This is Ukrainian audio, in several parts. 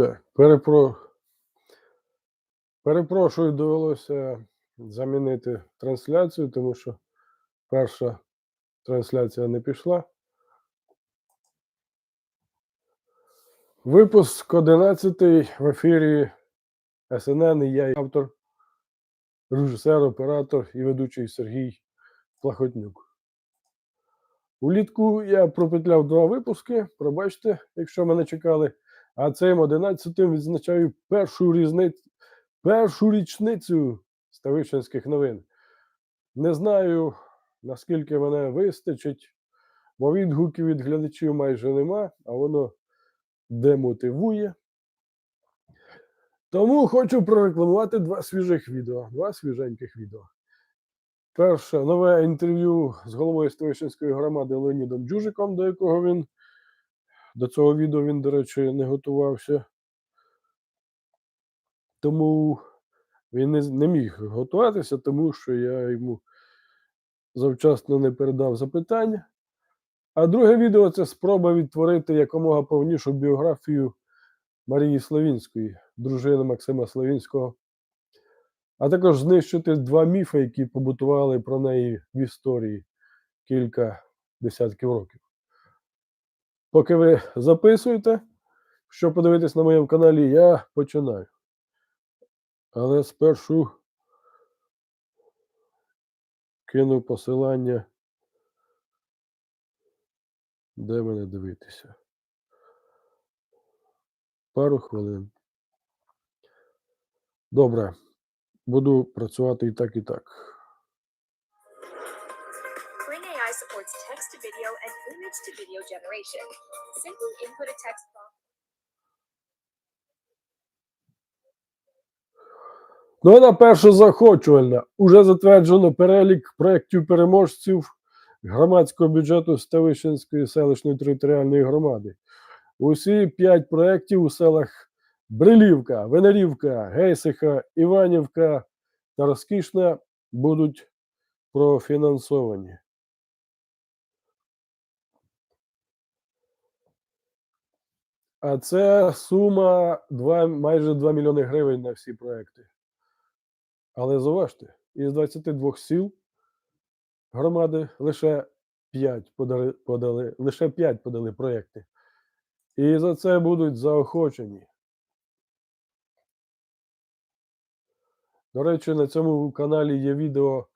Так, перепро... перепрошую, довелося замінити трансляцію, тому що перша трансляція не пішла. Випуск 11 в ефірі СНН я автор, режисер, оператор і ведучий Сергій Плахотнюк. Улітку я пропетляв два випуски. Пробачте, якщо мене чекали. А цим 11-м відзначаю першу різницю, першу річницю Ставищенських новин. Не знаю, наскільки мене вистачить, бо відгуків від глядачів майже нема, а воно демотивує. Тому хочу прорекламувати два свіжих відео, два свіженьких відео. Перше нове інтерв'ю з головою Ставищенської громади Леонідом Джужиком, до якого він до цього відео він, до речі, не готувався. Тому він не, не міг готуватися, тому що я йому завчасно не передав запитання. А друге відео це спроба відтворити якомога повнішу біографію Марії Славінської, дружини Максима Славінського, а також знищити два міфи, які побутували про неї в історії кілька десятків років. Поки ви записуєте, що подивитись на моєму каналі, я починаю. Але спершу кину посилання, де мене дивитися. Пару хвилин. Добре. Буду працювати і так, і так. Supports text to video and image to video generation. Simply input a text prompt. Новина перша захочувальна. Уже затверджено перелік проєктів переможців громадського бюджету Ставищенської селищної територіальної громади. Усі п'ять проєктів у селах Брилівка, Венерівка, Гейсиха, Іванівка та Розкішна будуть профінансовані. А це сума 2, майже 2 мільйони гривень на всі проекти. Але зауважте, із 22 сіл громади лише 5 подали, подали, лише 5 подали проекти. І за це будуть заохочені. До речі, на цьому каналі є відео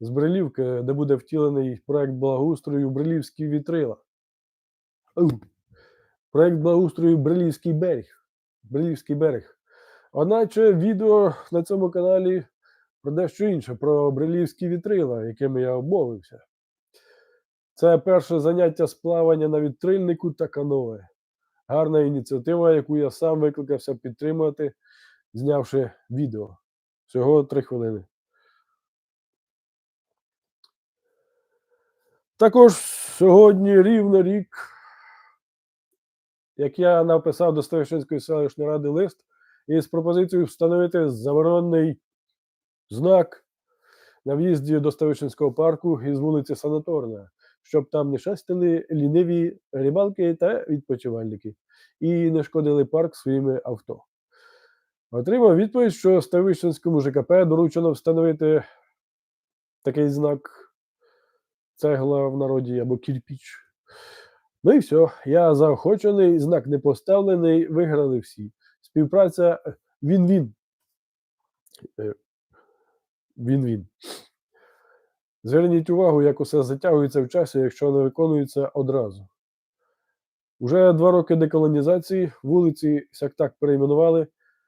з Брилівки, де буде втілений проект благоустрою Брилівські вітрила. Проект благоустрою Брилівський берег. Брилівський берег. Одначе відео на цьому каналі про дещо інше, про брилівські вітрила, якими я обмовився. Це перше заняття з плавання на вітрильнику та каное. Гарна ініціатива, яку я сам викликався підтримати, знявши відео. Всього три хвилини. Також сьогодні рівно рік, як я написав до Ставищенської селищної ради лист із пропозицією встановити заборонений знак на в'їзді до Ставищенського парку із вулиці Санаторна, щоб там не шастили ліниві рибалки та відпочивальники і не шкодили парк своїми авто. Отримав відповідь, що Ставищенському ЖКП доручено встановити такий знак цегла в народі або кірпіч. Ну і все, я заохочений, знак не поставлений, виграли всі. Співпраця е, він-він. Е, Він-він. Зверніть увагу, як усе затягується в часі, якщо не виконується одразу. Уже два роки деколонізації вулиці сяк так перейменували,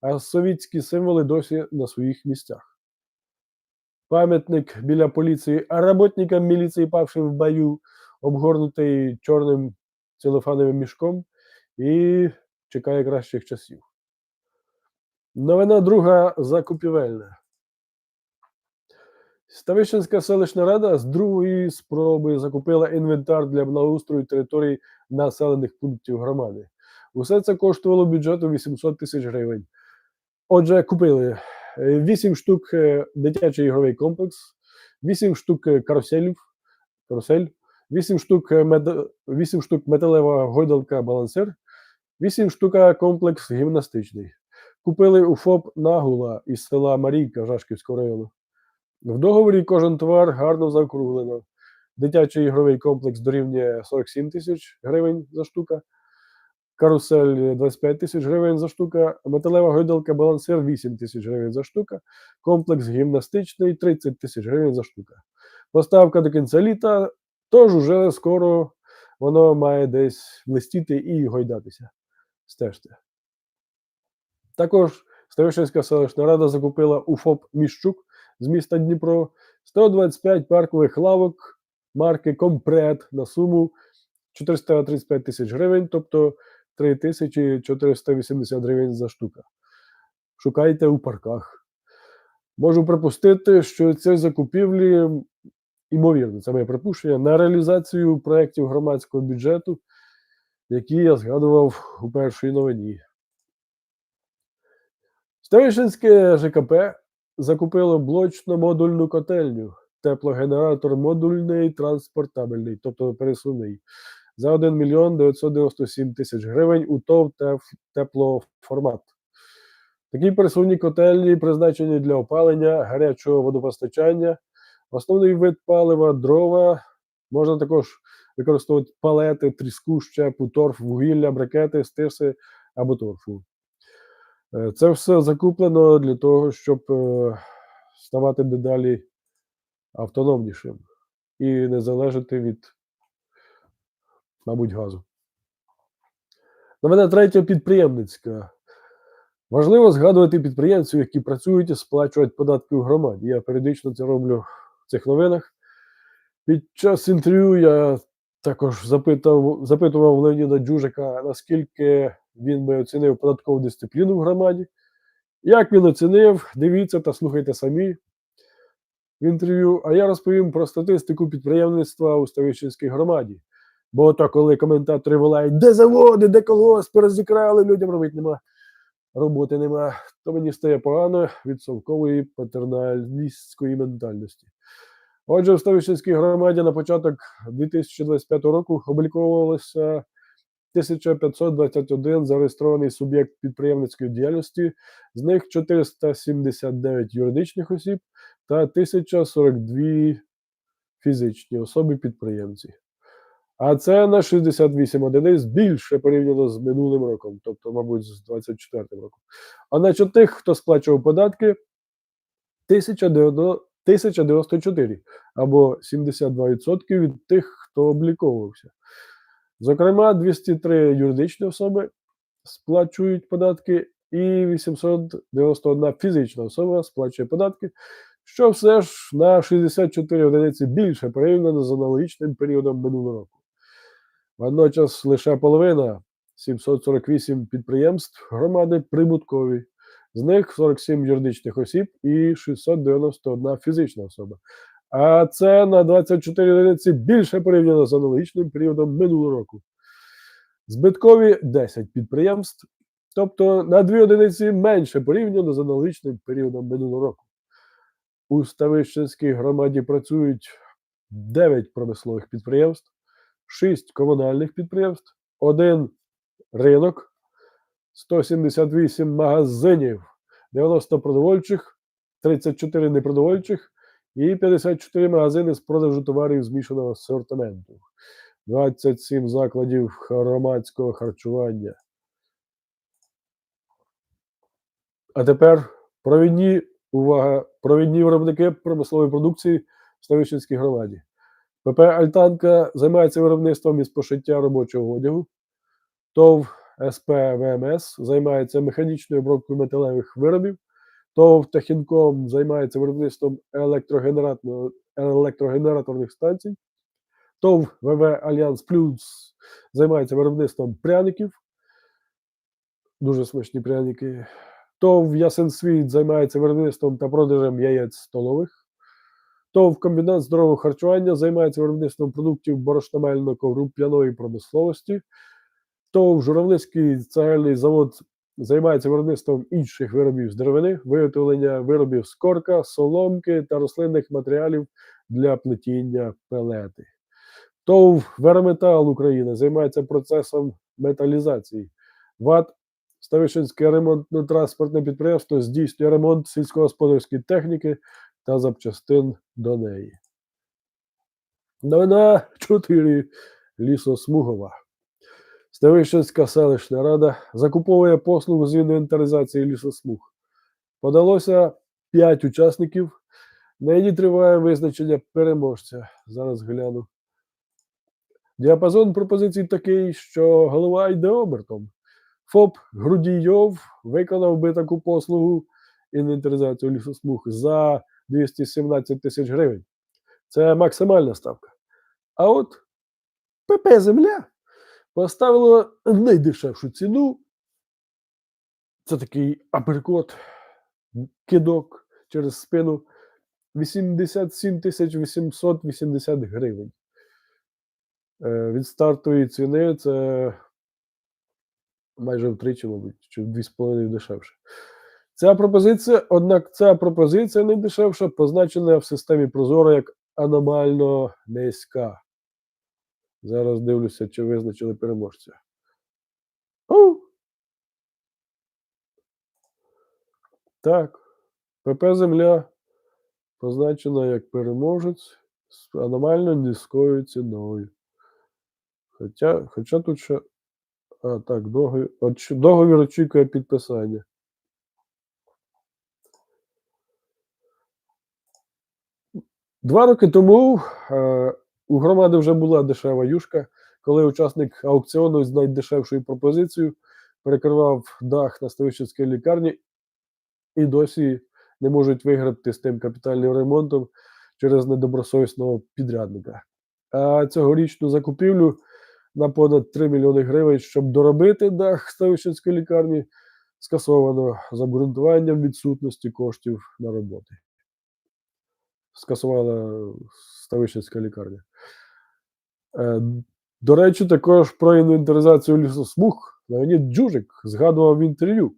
а совітські символи досі на своїх місцях. Пам'ятник біля поліції, а роботникам міліції, павшим в бою, обгорнутий чорним целофановим мішком і чекає кращих часів. Новина друга закупівельна. Ставищенська селищна рада з другої спроби закупила інвентар для благоустрою територій населених пунктів громади. Усе це коштувало бюджету 800 тисяч гривень. Отже, купили 8 штук е, дитячий ігровий комплекс, 8 штук е, каруселів, карусель, 8 штук, е, мед... 8 штук металева гойдалка балансир 8 штука комплекс гімнастичний. Купили у ФОП Нагула із села Марійка Жашківського району. В договорі кожен товар гарно заокруглено. Дитячий ігровий комплекс дорівнює 47 тисяч гривень за штука, карусель 25 тисяч гривень за штука, металева гойдалка балансир 8 тисяч гривень за штука, комплекс гімнастичний 30 тисяч гривень за штука. Поставка до кінця літа, тож уже скоро воно має десь блистіти і гойдатися. Стежте. Також Ставищенська селищна рада закупила у ФОП Міщук з міста Дніпро 125 паркових лавок марки Компрет на суму 435 тисяч гривень, тобто 3480 гривень за штука. Шукайте у парках. Можу припустити, що ці закупівлі, ймовірно, це моє припущення, на реалізацію проєктів громадського бюджету, які я згадував у першій новині. Ставищенське ЖКП закупило блочно-модульну котельню, теплогенератор модульний транспортабельний, тобто пересувний, за 1 мільйон 997 тисяч гривень у ТОВ теплоформат. Такі пересувні котельні призначені для опалення, гарячого водопостачання. Основний вид палива дрова. Можна також використовувати палети, тріску, щепу, торф, вугілля, брикети, стирси або торфу. Е, Це все закуплено для того, щоб е, ставати дедалі автономнішим і не залежати від, мабуть, газу. Новина третя підприємницька. Важливо згадувати підприємців, які працюють і сплачують податки у громаді. Я періодично це роблю в цих новинах. Під час інтерв'ю я також запитав, запитував Леоніда Джужика, наскільки він би оцінив податкову дисципліну в громаді. Як він оцінив, дивіться та слухайте самі в інтерв'ю. А я розповім про статистику підприємництва у Ставищенській громаді. Бо то, коли коментатори волають, де заводи, де колгоспи, розікрали, людям робити нема, роботи нема, то мені стає погано від совкової патерналістської ментальності. Отже, в Ставищенській громаді на початок 2025 року обліковувалося 1521 зареєстрований суб'єкт підприємницької діяльності, з них 479 юридичних осіб та 1042 фізичні особи-підприємці. А це на 68 одиниць більше порівняно з минулим роком, тобто, мабуть, з 24 роком. А значить, тих, хто сплачував податки, 1094 або 72% від тих, хто обліковувався. Зокрема, 203 юридичні особи сплачують податки, і 891 фізична особа сплачує податки, що все ж на 64 одиниці більше порівняно з аналогічним періодом минулого року. Водночас лише половина 748 підприємств громади прибуткові, з них 47 юридичних осіб і 691 фізична особа. А це на 24 одиниці більше порівняно з аналогічним періодом минулого року. Збиткові 10 підприємств, тобто на 2 одиниці менше порівняно з аналогічним періодом минулого року. У Ставищенській громаді працюють 9 промислових підприємств, 6 комунальних підприємств, 1 ринок, 178 магазинів, 90 продовольчих, 34 непродовольчих і 54 магазини з продажу товарів змішаного асортименту, 27 закладів громадського харчування. А тепер провідні увага, провідні виробники промислової продукції в Ставищенській громаді. ПП Альтанка займається виробництвом із пошиття робочого одягу. ТОВ СП ВМС займається механічною обробкою металевих виробів. ТОВ Техінком займається виробництвом електрогенераторних станцій. ТОВ ВВ Альянс Плюс займається виробництвом пряників. Дуже смачні пряники. ТОВ Ясен Світ займається виробництвом та продажем яєць столових. ТОВ комбінат здорового харчування займається виробництвом продуктів борошномельно ковруп'яної промисловості. ТОВ Журавлицький цегельний завод займається виробництвом інших виробів з деревини, виготовлення виробів з корка, соломки та рослинних матеріалів для плетіння пелети. ТОВ Верметал України займається процесом металізації. ВАТ Ставищенське ремонтно-транспортне підприємство здійснює ремонт сільськогосподарської техніки та запчастин до неї. Новина 4. Лісосмугова. Ставищенська селищна рада закуповує послугу з інвентаризації лісосмуг. Подалося 5 учасників. Нині триває визначення переможця. Зараз гляну. Діапазон пропозицій такий, що голова йде обертом. ФОП Грудійов виконав би таку послугу інвентаризацію лісосмуг за 217 тисяч гривень. Це максимальна ставка. А от ПП Земля поставила найдешевшу ціну. Це такий аперкот, кидок через спину 87 тисяч 880 гривень. Е, Від стартової ціни це майже втричі, мабуть, чи в 2,5 дешевше. Ця пропозиція, однак ця пропозиція найдешевша позначена в системі Прозоро як аномально низька. Зараз дивлюся, чи визначили переможця. О! Так. ПП Земля позначена як переможець з аномально низькою ціною. Хоча, хоча тут ще. А, так, договір, договір очікує підписання. Два роки тому е, у громади вже була дешева юшка, коли учасник аукціону з найдешевшою пропозицією перекривав дах на Ставищенській лікарні і досі не можуть виграти з тим капітальним ремонтом через недобросовісного підрядника. А цьогорічну закупівлю на понад 3 мільйони гривень, щоб доробити дах Ставищенської лікарні, скасовано з обґрунтуванням відсутності коштів на роботи. Скасувала Ставищенська лікарня. Е, До речі, також про інвентаризацію лісосмуг Леонід Джужик згадував в інтерв'ю,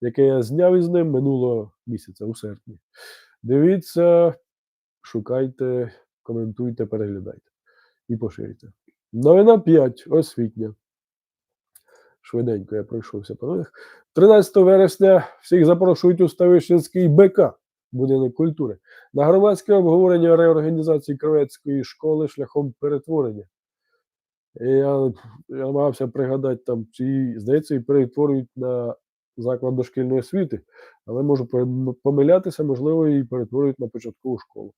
яке я зняв із ним минулого місяця у серпні. Дивіться, шукайте, коментуйте, переглядайте і поширюйте. Новина 5. Освітня. Швиденько я пройшовся по них. 13 вересня всіх запрошують у Ставищенський БК, будинок культури, на громадське обговорення реорганізації Кровецької школи шляхом перетворення. І я, я намагався пригадати там, чи здається, і перетворюють на заклад дошкільної освіти, але можу помилятися, можливо, і перетворюють на початкову школу.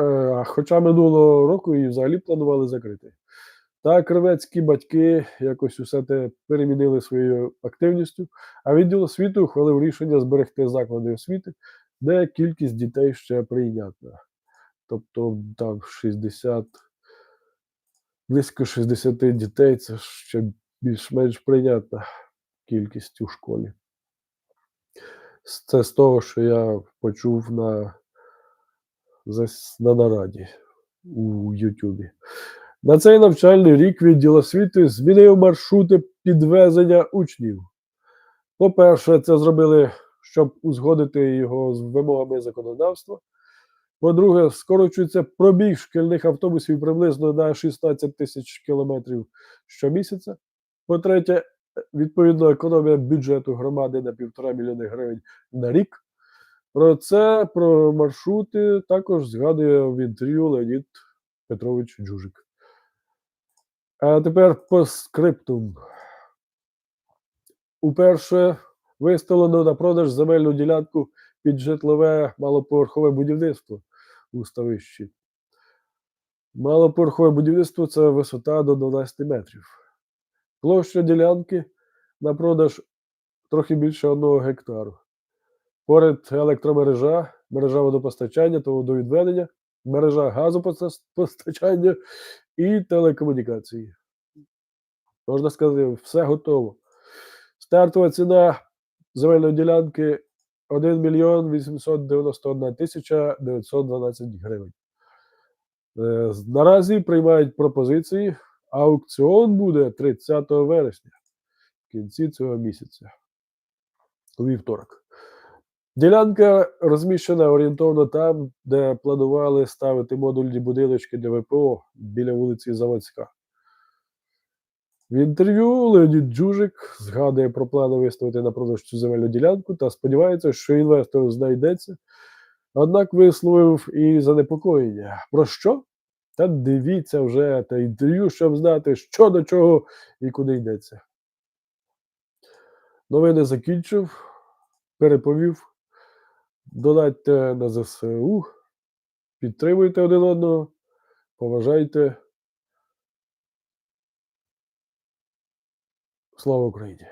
Е, Хоча минулого року її взагалі планували закрити. Та кривецькі батьки якось усе те перемінили своєю активністю, а відділ освіти ухвалив рішення зберегти заклади освіти, де кількість дітей ще прийнятна. Тобто там 60, близько 60 дітей це ще більш-менш прийнятна кількість у школі. Це з того, що я почув на, на нараді у Ютубі. На цей навчальний рік відділ освіти змінив маршрути підвезення учнів. По-перше, це зробили, щоб узгодити його з вимогами законодавства. По-друге, скорочується пробіг шкільних автобусів приблизно на 16 тисяч кілометрів щомісяця. По-третє, відповідно, економія бюджету громади на півтора мільйони гривень на рік. Про це, про маршрути, також згадує в інтерв'ю Леонід Петрович Джужик. А тепер по скриптум. Уперше виставлено на продаж земельну ділянку під житлове малоповерхове будівництво у ставищі. Малоповерхове будівництво це висота до 12 метрів. Площа ділянки на продаж трохи більше одного гектару. Поряд електромережа, мережа водопостачання та водовідведення, мережа газопостачання і телекомунікації. Можна сказати, все готово. Стартова ціна земельної ділянки 1 мільйон 891 тисяча 912 гривень. Е, Наразі приймають пропозиції. Аукціон буде 30 вересня, в кінці цього місяця, у вівторок. Ділянка розміщена орієнтовно там, де планували ставити модульні будиночки для ВПО біля вулиці Заводська. В інтерв'ю Леонід Джужик згадує про плани виставити на продаж цю земельну ділянку та сподівається, що інвестор знайдеться. Однак висловив і занепокоєння. Про що? Та дивіться вже те інтерв'ю, щоб знати, що до чого і куди йдеться. Новини закінчив, переповів. Донатьте на ЗСУ, підтримуйте один одного, поважайте. Слава Україні!